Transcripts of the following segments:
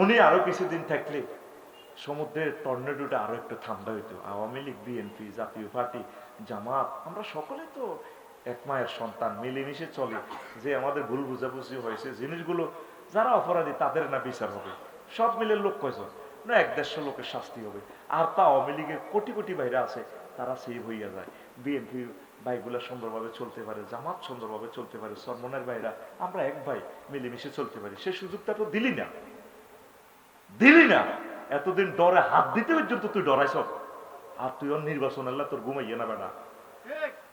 উনি আরও কিছুদিন থাকলে সমুদ্রের টর্নেডোটা আরও একটু ঠান্ডা হইতো। আওয়ামী লীগ বিএনপি জাতীয় পার্টি, জামাত, আমরা সকলে তো এক মায়ের সন্তান, মিলেমিশে চলে। যে আমাদের ভুল বুঝাবুঝি হয়েছে, জিনিসগুলো যারা অপরাধী তাদের না বিচার হবে। সব মিলে লোক কয়জন? না, এক দেড়শো লোকের শাস্তি হবে। আর তা আওয়ামী লীগের কোটি কোটি বাইরে আছে, তারা সেভ হইয়া যায়। বিএনপি ভাইগুলা সুন্দরভাবে চলতে পারে, জামাত সুন্দরভাবে চলতে পারে, সরমনের ভাইরা, আমরা এক ভাই মিলেমিশে চলতে পারি। সে সুযোগটা তো দিলি না। দিলি না। এতদিন ডরে হাত দিতে পর্যন্ত তুই ডরাইছ। আর তুই ওর নির্বাচন আল্লাহ তোর ঘুমাইয়ে না বেটা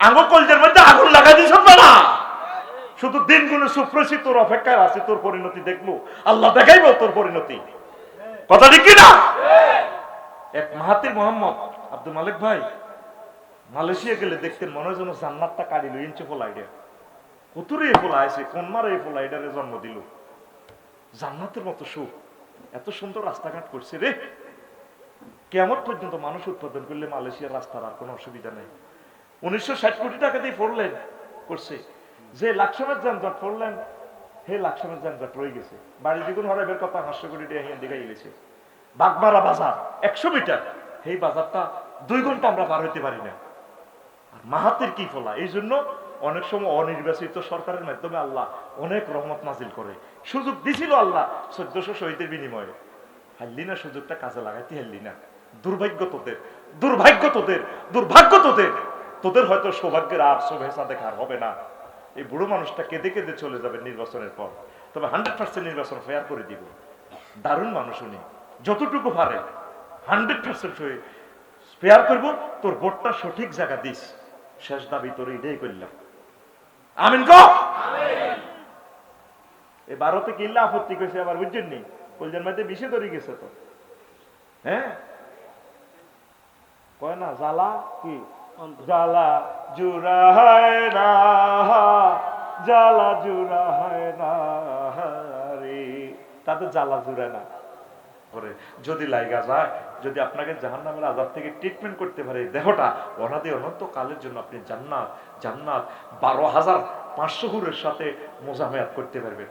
আঙ্গুল কলজের মধ্যে আগুন লাগাই দিছ না শুধু দিনগুলো সুপ্রসি, তোর অপেক্ষায় আছে, তোর পরিণতি দেখব। আল্লাহ দেখাইব তোর পরিণতি। কথা ঠিক কি না এক মাহাতির মোহাম্মদ আব্দুল মালিক ভাই, মালয়েশিয়া গেলে দেখতেন মনে হয় যেন জান্নাতটা কাড়িল ইঞ্চে ফোলাইডে কতুরে এই ফোলা আছে কোন মারে এই ফোলাইডারে জন্ম দিল। জান্নাতের মতো সুখ। এত সুন্দর রাস্তাঘাট করছে রে। কেমন পর্যন্ত মানুষ উৎপাদন করলে মালয়েশিয়ার রাস্তার আর কোনো অসুবিধা নেই। উনিশশো ষাট কোটি টাকা দিয়ে পড়লেন করছে। যে লাকসামের যানজট পড়লেন হে লাকসামের যানজট রয়ে গেছে। বাড়ি দ্বিগুণ হরাইবের কথা হাস্য কোটি টাকা দিকে গেছে। বাগমারা বাজার, একশো মিটার। এই বাজারটা দুই ঘণ্টা আমরা পার হইতে পারি না। আর মাহাতের কি ফলা? এই জন্য অনেক সময় অনির্বাচিত সরকারের মাধ্যমে আল্লাহ অনেক রহমত নাজিল করে। সুযোগ দিছিল আল্লাহ চোদ্দশো শহীদের বিনিময়ে। হারলি না সুযোগটা কাজে লাগাইতে হারলি না। দুর্ভাগ্য তোদের দুর্ভাগ্য তোদের দুর্ভাগ্য তোদের। তোদের হয়তো সৌভাগ্যের আর শুভেচ্ছা দেখার হবে না। এই বুড়ো মানুষটা কেঁদে কেঁদে চলে যাবে নির্বাচনের পর। তবে হান্ড্রেড পার্সেন্ট নির্বাচন ফেয়ার করে দিব। দারুণ মানুষ উনি। যতটুকু পারে হান্ড্রেড পার্সেন্ট স্পেয়ার করব। তোর ভোটটা সঠিক জায়গা দিস। শেষ দাবি তোর এটাই করলাম। আমিন গো। এই ভারতে কিল্লা আপত্তি করেছে আবার বুঝছেন নি? কলজার মধ্যে বিষে ধরে গেছে তো। হ্যাঁ? কয় না জ্বালা কি? জ্বালা জুড়া হয় না জ্বালা জুড়া হয় না রে। তাতে জ্বালা জুড়ে না। করে যদি লাইগা যায় যদি আপনাকে জাহান নামের আজাব থেকে ট্রিটমেন্ট করতে পারে, দেহটা, অনাদি অনন্ত কালের জন্য আপনি জান্নাত জান্নাত বারো হাজার পাঁচশো হুরের সাথে মোজামেয়াত করতে পারবেন।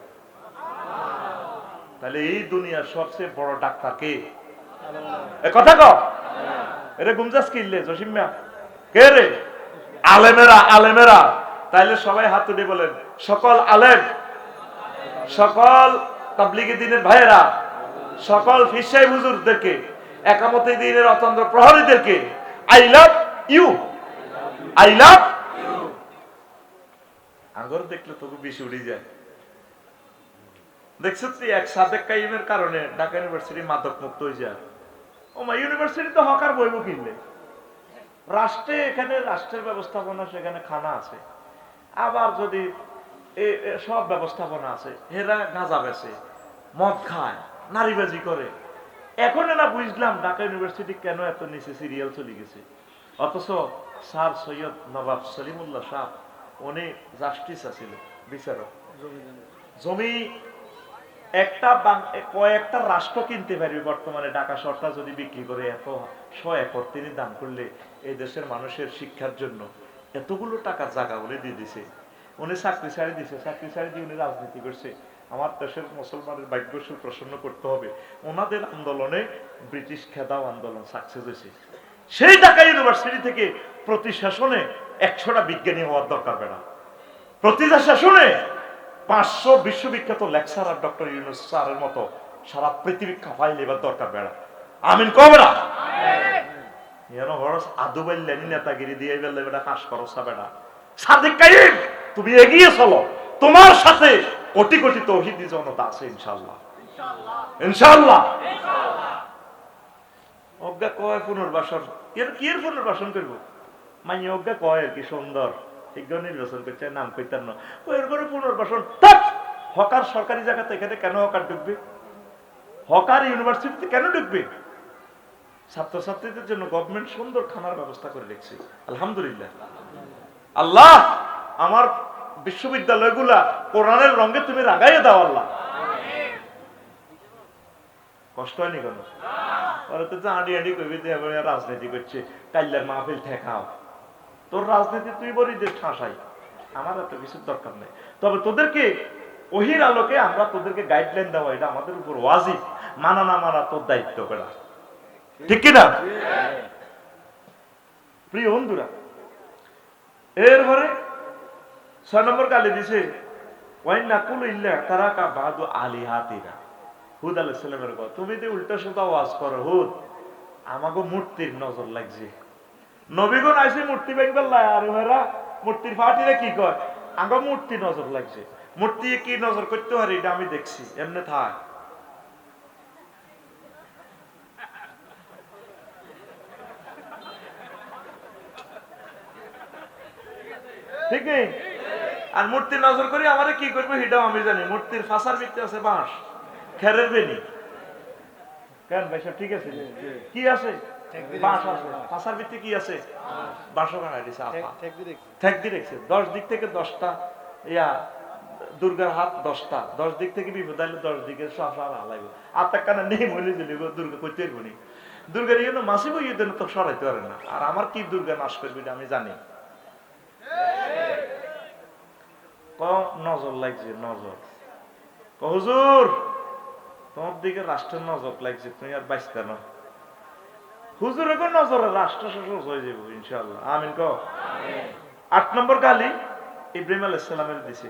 তাহলে এই দুনিয়ার সবচেয়ে বড় ডাক্তার কে? কথা কও। এরে গুমজাস কিনলে জসিম কে রে? আলেমেরা আলেমেরা। তাইলে সবাই হাত তুলে বলেন, সকল আলেম, সকল তাবলিগি দিনের ভাইয়েরা, সকল ফিসাই হুজুরদেরকে একামতে দিনের অতন্ত্র প্রহরীদেরকে I love you I love আগর দেখলে বেশি উড়ে যায়। দেখছ তুই এক কাইমের কারণে ঢাকা ইউনিভার্সিটি মাদক মুক্ত হয়ে যায়। ইউনিভার্সিটি তো হকার বইব কিনলে। রাষ্ট্রে এখানে রাষ্ট্রের ব্যবস্থাপনা, সেখানে খানা আছে। আবার যদি সব ব্যবস্থাপনা আছে, হেরা গাঁজা বেছে মদ খায়, নারীবাজি করে। এখন না বুঝলাম ঢাকা ইউনিভার্সিটি কেন এত নিচে সিরিয়াল চলে গেছে। অথচ স্যার সৈয়দ নবাব সলিমুল্লাহ শাহ, উনি জাস্টিস আছিল বিচারক। জমি একটা কয়েকটা রাষ্ট্র কিনতে পারবে বর্তমানে, ঢাকা সরকার যদি বিক্রি করে এত শ একর তিনি দান করলে এই দেশের মানুষের শিক্ষার জন্য এতগুলো টাকা জায়গা বলে দিয়ে দিছে। উনি চাকরি ছাড়ি দিছে, চাকরি ছাড়ি দিয়ে উনি রাজনীতি করছে। আমার দেশের মুসলমানের ভাগ্যসুর প্রসন্ন করতে হবে। ওনাদের আন্দোলনে ব্রিটিশ খেদাও আন্দোলন সাকসেস হয়েছে। সেই ঢাকা ইউনিভার্সিটি থেকে প্রতি সেশনে একশোটা বিজ্ঞানী হওয়ার দরকার বেড়া। প্রতিটা সেশনে পাঁচশো বিশ্ববিখ্যাত লেকচারার ডক্টর ইউনুস স্যারের মতো সারা পৃথিবী কাঁপাই লেবার দরকার বেড়া। আমিন কবেরা ইয়ানো হরস আদু বাইলেনি নেতাগিরি দিয়ে বেলে বেটা কাজ করো বেটা সাদিক কাইম তুমি এগিয়ে চলো। তোমার সাথে কোটি কোটি তৌহিদি জনতা আছে, ইনশাআল্লাহ। ইনশাআল্লাহ। অজ্ঞা কয় পুনর্বাসন? এর কি এর পুনর্বাসন করব? মাই অজ্ঞা কয় আর কি, সুন্দর। নির্বাচন করছে, নাম কইতার না। এর করে পুনর্বাসন? হকার সরকারি জায়গাতে এখানে কেন হকার ঢুকবে? হকার ইউনিভার্সিটিতে কেন ঢুকবে? ছাত্রছাত্রীদের জন্য গভর্নমেন্ট সুন্দর খানার ব্যবস্থা করে রেখেছে। আলহামদুলিল্লাহ। আল্লাহ! আমার বিশ্ববিদ্যালয়গুলা কোরআনের রঙে তুমি রাগাইয়ে দাও আল্লাহ। কষ্ট হয়নি কেন? ওরা তো করবি রাজনীতি করছে কাল্লার মাহফিল ঠেকাও। তোর রাজনীতি তুই বলি যে ঠাসাই। আমার এত দরকার নেই। তবে তোদেরকে ওহির আলোকে আমরা তোদেরকে গাইডলাইন দেওয়া এটা আমাদের উপর ওয়াজিব। মানা না মানা তোর দায়িত্ব বেড়া। ঠিক কিনা? প্রিয় বন্ধুরা এরপরে ছয় নম্বর গালি দিছে তারা কা বাদু আলি হুদ আলাইহিস সালামের কথা তুমি উল্টা সুতা ওয়াজ করো হুদ আমাকে মূর্তির নজর লাগছে। নবীগণ আইসে মূর্তি বেঙ্গল আর ওরা মূর্তির কি কয়? আগে মূর্তি নজর লাগছে। মূর্তি কি নজর করতে পারে এটা আমি দেখছি, এমনি থাক। ঠিক নেই? আর মূর্তির নজর করি আমারে কি করবে সেটাও আমি জানি। মূর্তির ফাঁসার ভিত্তি আছে বাঁশ খেরের বেনি কেন ভাই সব ঠিক আছে? কি আছে? বাঁশ আছে। ফাঁসার ভিত্তি কি আছে? বাঁশও কাটা দিছে ঠেক দিয়ে রেখেছে দশ দিক থেকে দশটা ইয়া দুর্গার হাত দশটা। দশ দিক থেকে বিপদ আইলে দশ দিকে সব সব হালাইব আত্মার কানে নেই মরে দিলে দুর্গা করতে পারব নি। দুর্গার ইয়ে মাসিব ইয়ে তো সরাইতে পারে না। আর আমার কি দুর্গা নাশ করবে আমি জানি। ক নজর লাগছে নজর। ক হুজুর তোমার দিকে রাষ্ট্রের নজর লাগছে তুমি আর বাঁচতে না। হুজুর এখন নজরে রাষ্ট্র শেষ হয়ে যাব ইনশাল্লাহ আমিন ক আট নম্বর গালি ইব্রাহিম আলাইসালামের দিছে।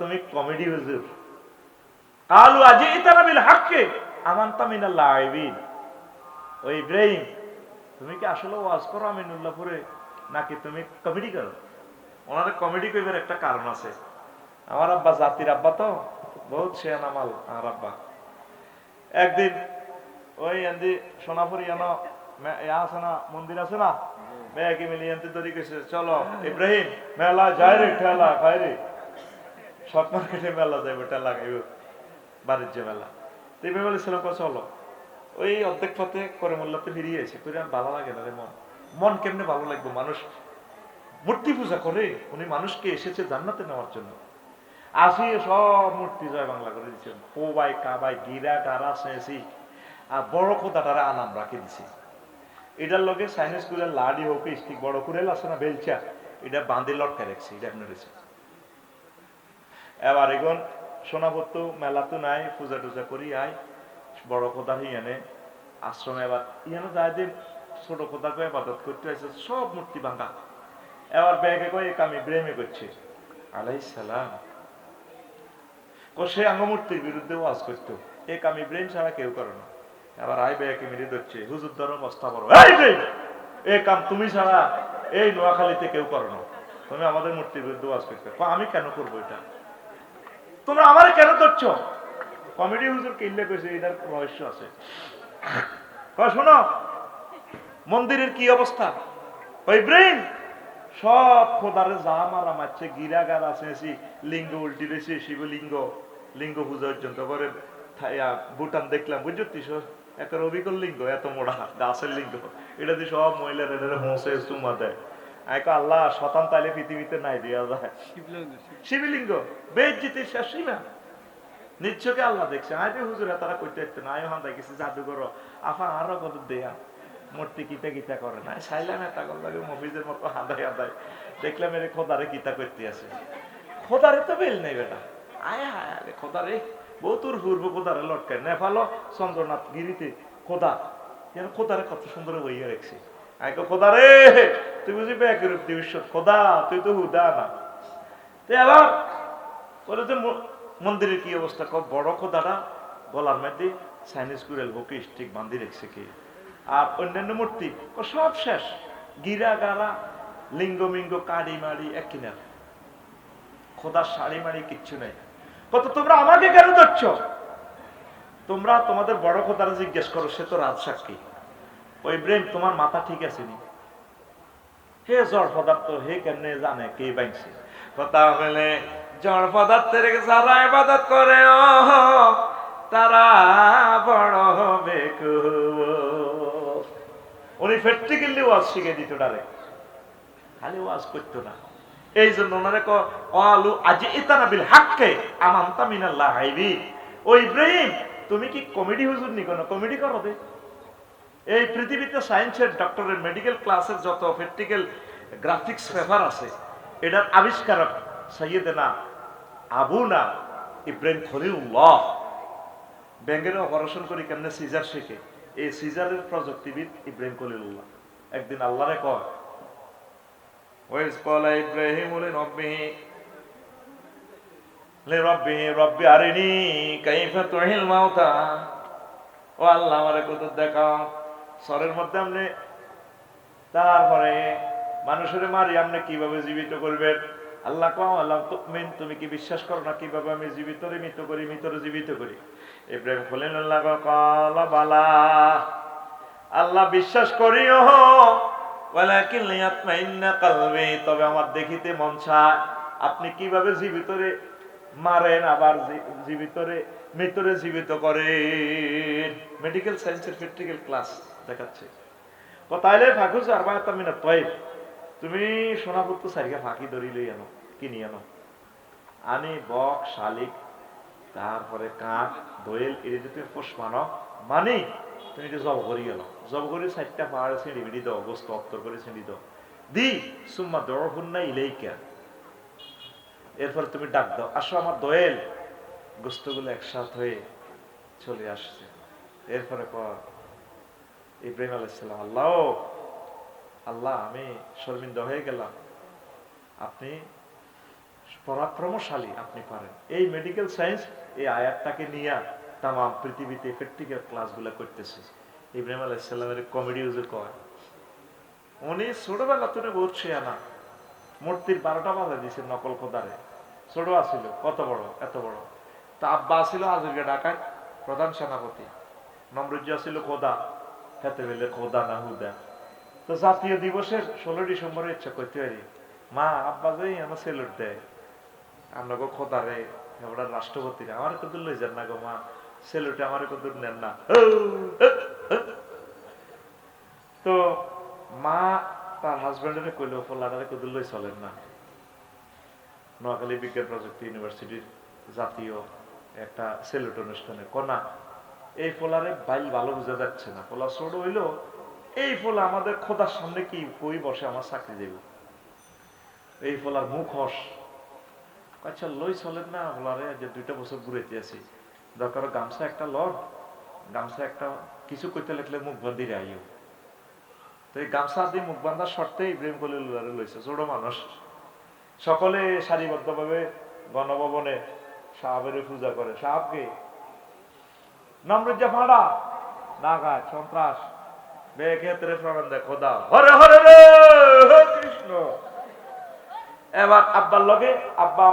তুমি কমেডি হুজুর। কালু আজি ইতানা বিল হাক্কে আমান্তা মিনাল লাইবিন। ও ইব্রাহিম তুমি কি আসলে ওয়াজ করো আমিনুল্লাহপুরে নাকি তুমি কমেডি করো? ওনাদের কমেডি কইবার একটা কারণ আছে। আমার আব্বা জাতির আব্বা তো, বহুত শেয়ান আমাল আমার আব্বা। একদিন ওই এন্দি সোনাপুরি এন আছে না, মন্দির আছে না? মেয়াকে মিলি এন্তি তৈরি করেছে। চলো, ইব্রাহিম, মেলা যায় রে, ঠেলা খাই রে। সব মার্কেটে মেলা যাইব ঠেলা খাইব। বাণিজ্য মেলা। তো সালাম কাছে চলো। ওই অর্ধেক পথে করে মোল্লাতে ফিরিয়ে এসে করে ভালো লাগে না রে মন। মন কেমনে ভালো লাগবে? মানুষ মূর্তি পূজা করে, উনি মানুষকে এসেছে জান্নাতে নেওয়ার জন্য। আসিয়ে সব মূর্তি জয় বাংলা করে দিচ্ছেন পোবাই কাবাই, গিরা গারা সেসি, আর বড় খোদাটারা আনাম রাখে দিছে। এটার লগে সাইন্স স্কুলের লাডি হোক স্টিক বড় করে আছে না বেলচা, এটা বাঁধে লটকা রাখছে, এটা আপনার রয়েছে। এবার এখন সোনাপত্ত মেলা তো নাই, পূজা টুজা করি আয় বড় খোদা হিয়ানে আশ্রমে এবার, ইয়ানে যায় যে ছোট খোদাকে আবাদত করতে হয়েছে সব মূর্তি ভাঙা। এবার ব্যাগে কয়ে আমি ব্রেমে করছে। আলাইহিস সালাম। ও সে আঙ্গমূর্তির বিরুদ্ধে ওয়াজ করতো। এ কামি ব্রেন ছাড়া কেউ করে না। এবার আই ব্যাগে মেরে ধরছে। হুজুর ধরো বস্তা বড় এই ব্রেন এ কাম তুমি ছাড়া এই নোয়াখালীতে কেউ করো না। তুমি আমাদের মূর্তির বিরুদ্ধে ওয়াজ করতে। আমি কেন করব এটা? তোমরা আমার কেন ধরছ? কমেডি হুজুর কিনলে কইছে এটার রহস্য আছে। শোনো মন্দিরের কি অবস্থা? ওই ব্রেন সব খোদারে যা মারা মারছে গিরাগার আছে লিঙ্গ উল্টি রয়েছে শিবলিঙ্গ লিঙ্গ পূজা পর্যন্ত করে ভুটান দেখলাম বুঝছিস একটা লিঙ্গ এত মোড়া লিঙ্গ। এটা দিয়ে সব মহিলারা এটা চুমা দেয়। আল্লাহ শতান তাইলে পৃথিবীতে নাই দেওয়া যায়। শিবলিঙ্গ বেজ্জিতে শেষ সীমা। নিচ্ছকে আল্লাহ দেখছে। আয় হুজুরা তারা কইতে হইতে না আয় হান দেখেছি জাদু করো আফা আরও কত দেয়া। মূর্তি কিতা কিতা করে না। সাইলাম করল লাগে মফিজের মতো হাদাই হাদাই দেখলাম এর খোদারে কিতা করতে আছে। খোদারে তো বেল নেই বেটা। আয় হায় আরে খোদারে বহুতুর পূর্ব খোদারে লটকায় নেপালো চন্দ্রনাথ গিরিতে খোদা। যেন খোদারে কত সুন্দর বইয়ে রাখছে আয় কো খোদা রে তুই বুঝি ব্যাকের দিবিস খোদা, তুই তো হুদা না। তো এবার বলে যে মন্দিরের কি অবস্থা? বড় খোদাটা গলার মধ্যে চাইনিজ কুড়েল বুকে স্টিক বান্ধি রেখেছে কি? আর অন্যান্য মূর্তি। সব শেষ। গিরা গারা লিঙ্গ, মিঙ্গ, কাড়ি, মাড়ি, এক কিনার খোদার শাড়ি, মাড়ি কিচ্ছু নেই। কত তোমরা আমাকে কেন ধরছ? তোমরা তোমাদের বড় খোদারা জিজ্ঞেস করো, সে তো রাজসাক্ষী। ওই ব্রেন তোমার মাথা ঠিক আছে নি? হে জড় পদার্থ, হে কেমনে জানে কে বাইছে? কথা হলে জড় পদার্থের যারা ইবাদত করে ও তারা বড় হবে খুব। উনি প্র্যাকটিক্যালি ওয়াজ শিখে দিত ডারে খালি ওয়াজ করতো না। এই জন্য ওনারে ক- আলু আজি ইতানা বিল হাক্কে আমান্তা মিনাল্লাহ হাইবি। ও ইব্রাহিম, তুমি কি কমেডি হুজুর নি কোনো? কমেডি করো দে। এই পৃথিবীতে সায়েন্সের, ডক্টরের, মেডিকেল ক্লাসের যত প্র্যাকটিক্যাল গ্রাফিক্স পেপার আছে, এটার আবিষ্কারক সৈয়দেনা আবুনা ইব্রাহিম খলিউল্লাহ ব্যাঙ্গের অপারেশন করি কেমনে সিজার শেখে? এই সিজারের প্রযুক্তিবিদ ইব্রাহিম কলিলুল্লাহ একদিন ইব্রাহিমু আল্লাহ সরের মধ্যে আপনি, তারপরে মানুষের মারি আপনি কীভাবে জীবিত করবেন? আল্লাহ কম আল্লাহ, তুমি কি বিশ্বাস করো না কীভাবে আমি জীবিত রে মৃত করি মৃতরে জীবিত করি? ইব্রাহিম খলিল আল্লাহ বালা। আল্লাহ বিশ্বাস করিও। ওয়ালাকিন তবে আমার দেখিতে মন চায়, আপনি কীভাবে জীবিতরে মারেন, আবার জীবিতরে মৃতরে জীবিত করেন? মেডিকেল সায়েন্সের প্র্যাকটিক্যাল ক্লাস দেখাচ্ছে। তাইলে ফাঁকুস আর বা একটা মিনিট তয় তুমি সোনাপুত্র সারিকা ফাঁকি ধরি লই আনো কিনি আনো। আনি বক, শালিক তারপরে কাক দোয়েল এর যদি পোষ মানো মানি, তুমি এটা জব করি গেল। জব করে চারটা পাহাড়ে ছিঁড়ি বিড়ি দাও গোস্ত অত্তর করে ছিঁড়ি দাও। দি, সুম্মা দৌড় হুন্না ইলেইকা। এরপর তুমি ডাক দাও, আসো আমার দোয়েল। গোস্তগুলো একসাথ হয়ে চলে আসছে। এরপরে পর ইব্রাহিম আলাইসাল্লাম আল্লাহ আল্লাহ, আমি শর্মিন্দ হয়ে গেলাম। আপনি পরাক্রমশালী আপনি পারেন। এই মেডিকেল সায়েন্স এই আয়াতটাকে নিয়ে তাম পৃথিবীতে প্র্যাকটিক্যাল ক্লাসগুলো করতেছে। ইব্রাহিম আলাইসাল্লামের কমেডি ইউজে কয়। উনি ছোটবেলা তুলে বলছে না মূর্তির বারোটা বাজা দিছে নকল খোদারে। ছোট আছিল, কত বড়, এত বড়। তা আব্বা ছিল আজকে ঢাকায় প্রধান সেনাপতি। নমরুজ্জ ছিল খোদা। খেতে বেলে খোদা না হুদা। তো জাতীয় দিবসের ষোলো ডিসেম্বরে ইচ্ছা করতে পারি। মা, আব্বা যে আমার সেলুট দেয়। আমরা গো খোদা রে এবার রাষ্ট্রপতি আমার কত লই যান না গো মা। সেলুটে আমার কত নেন না। তো মা তার হাজবেন্ডের কইলো ফলারে কত লই চলেন না। নোয়াখালী বিজ্ঞান প্রযুক্তি ইউনিভার্সিটির জাতীয় একটা সেলুট অনুষ্ঠানে। কনা এই ফোলারে বাইল ভালো বোঝা যাচ্ছে না। ফোলা ছোট হইল, এই ফোলা আমাদের খোদার সামনে কি কই বসে আমার চাকরি দেব? এই ফোলার মুখ হস আচ্ছা লই চলেন না ফোলারে যে দুইটা বছর ঘুরেতে আছি। দরকার গামছা একটা লড গামছা একটা, কিছু করতে লাগলে মুখ বান্ধি আইও। তো এই গামছা দিয়ে মুখ বান্ধার শর্তে ইব্রাহিম কলিল লইছে, ছোট মানুষ। সকলে সারিবদ্ধভাবে গণভবনে সাহাবের পূজা করে। সাহাবকে নম্রজ্জা ফাঁড়া নাগায় সন্ত্রাস। কৃষ্ণ। এবার আব্বার লগে আব্বা